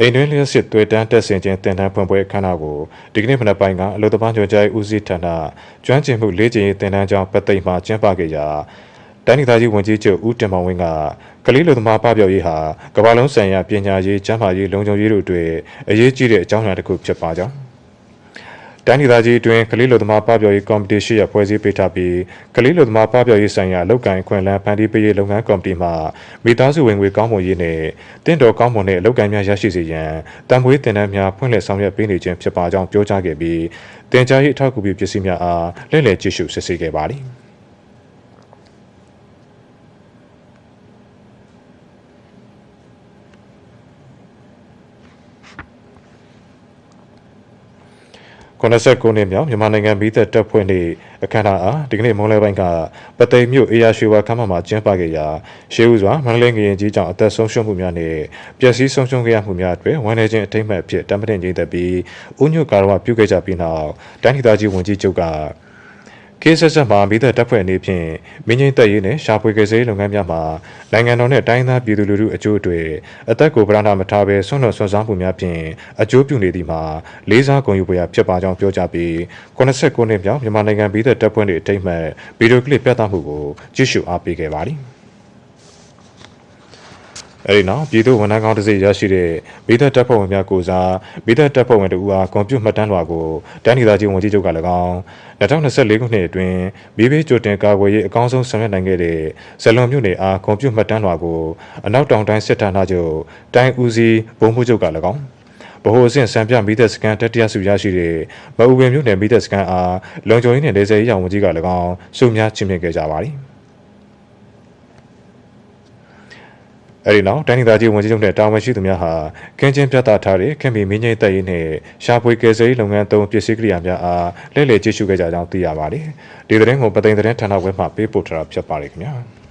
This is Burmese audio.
အိမ်တွင်းလျှက်စစ်တွေ့တန်းတက်ဆင်ခြင်းတင်တန်းဖွင့်ပွဲအခမ်းအနားကိုဒီကနေ့မနက်ပိုင်းကအလို့တပန်းကျော်ကြိုင်ဦးစီးဌာနကျွမ်းကျင်မှုလေ့ကျင့်ရေးတင်တန်းကျောင်းပတ်သိမ်းမှာကျင်းပခဲ့ရာတိုင်းဒေသကြီးဝန်ကြီးချုပ်ဦးတင်မောင်ဝင်းကကလေးလူသမားပပျောက်ရေးဟာကမ္ဘာလုံးဆိုင်ရာပညာရေးကျန်းမာရေးလုံခြုံရေးတို့အတွက်အရေးကြီးတဲ့အကြောင်းအရာတစ်ခုဖြစ်ပါကြောင်း တိုင်းဒေသကြီးအတွင်းကလေးလူသမားပပျော်ရေးကော်မတီရှိရဖွဲ့စည်းပေးထားပြီးကလေးလူသမားပပျော်ရေးဆိုင်ရာအလုပ်ကိုင်အခွင့်အလမ်းဖန်တီးပေးရေးလုပ်ငန်းကော်မတီမှမိသားစုဝင်ငွေကောင်းမွန်ရေးနဲ့တင့်တော်ကောင်းမွန်တဲ့အလုပ်ကိုင်များရရှိစေရန်တံမွေးတင်နန်းများဖွင့်လှစ်ဆောင်ရွက်ပေးနေခြင်းဖြစ်ပါကြောင်းပြောကြားခဲ့ပြီးတင်ကြားရေးအထောက်အကူပြုပစ္စည်းများအားလက်လည်ကြည့်ရှုစစ်ဆေးခဲ့ပါသည် 89နှစ်မြောက်မြန်မာနိုင်ငံမိသက်တပ်ဖွဲ့နေ့အခမ်းအနားအားဒီကနေ့မွန်းလွဲပိုင်းကပသိမ်မြို့အေယာရွှေဝါခမ်းမမှာကျင်းပခဲ့ရာရှေးဦးစွာမန္တလေးငရင်ကြီးကြောင့်အသက်ဆုံးရှုံးမှုများနဲ့ပျက်စီးဆုံးရှုံးခဲ့ရမှုများအတွက်ဝန်내ခြင်းအထိမ့်မှတ်အဖြစ်တမတင်ကြီးသက်ပြီးဦးညွတ်ကာရဝပြုခဲ့ကြပြီးနောက်တိုင်းဒေသကြီးဝန်ကြီးချုပ်က ကေးဆက်ဆက်မှာမိသက်တပ်ဖွဲ့အနေဖြင့်မင်းကြီးတပ်ရေးနဲ့ရှာဖွေကယ်ဆယ်ရေးလုပ်ငန်းများမှာနိုင်ငံတော်နဲ့တိုင်းသားပြည်သူလူထုအကျိုးအတွက်အသက်ကိုပရဏာမထားဘဲဆွန့်လွတ်ဆွမ်းစားမှုများဖြင့်အကျိုးပြုနေသည်မှာလေးစားဂုဏ်ယူပွေရဖြစ်ပါကြောင်းပြောကြားပြီး89နှစ်မြောက်မြန်မာနိုင်ငံမိသက်တပ်ဖွဲ့၏အထိမ်းအမှတ်ဗီဒီယိုကလစ်ပြသမှုကိုကြည့်ရှုအားပေးခဲ့ပါသည် အဲဒီနောက်ပြည်သူဝန်ထမ်းကောင်းတစ်စိတ်ရရှိတဲ့မိသက်တပ်ဖွဲ့ဝင်များကိုစားမိသက်တပ်ဖွဲ့ဝင်တို့အားကွန်ပျူတာမှတ်တမ်းလွှာကိုတန်းဒေသကြီးဝန်ကြီးချုပ်က၎င်း2024ခုနှစ်အတွင်းမိဘေးကြိုတင်ကာကွယ်ရေးအကောင်းဆုံးဆောင်ရွက်နိုင်ခဲ့တဲ့ဇလွန်မြို့နယ်အားကွန်ပျူတာမှတ်တမ်းလွှာကိုအနောက်တောင်တိုင်းစစ်ဌာနချုပ်တိုင်းဦးစီးဗိုလ်မှူးချုပ်က၎င်းဗဟိုအဆင့်စံပြမိသက်စကန်တတိယစုရရှိတဲ့မအူပင်မြို့နယ်မိသက်စကန်အားလုံခြုံရေးနဲ့ဒေသရေးရာဝန်ကြီးက၎င်းစုများချီးမြှင့်ခဲ့ကြပါသည် အဲဒီနောက်တိုင်းဒေသကြီးဝန်ကြီးချုပ်နဲ့တာဝန်ရှိသူများဟာကင်းချင်းပြသထားတဲ့ခင်မီမင်းကြီးတပ်ရေးနဲ့ရှာဖွေကယ်ဆယ်ရေးလုပ်ငန်းသုံးပစ္စည်းကိရိယာများအားလက်လည်ကြည့်ရှုခဲ့ကြကြောင်းသိရပါတယ်။ဒီသတင်းကိုပသိမ်သတင်းဌာနဝက်မှပေးပို့ထားတာဖြစ်ပါတယ်ခင်ဗျာ။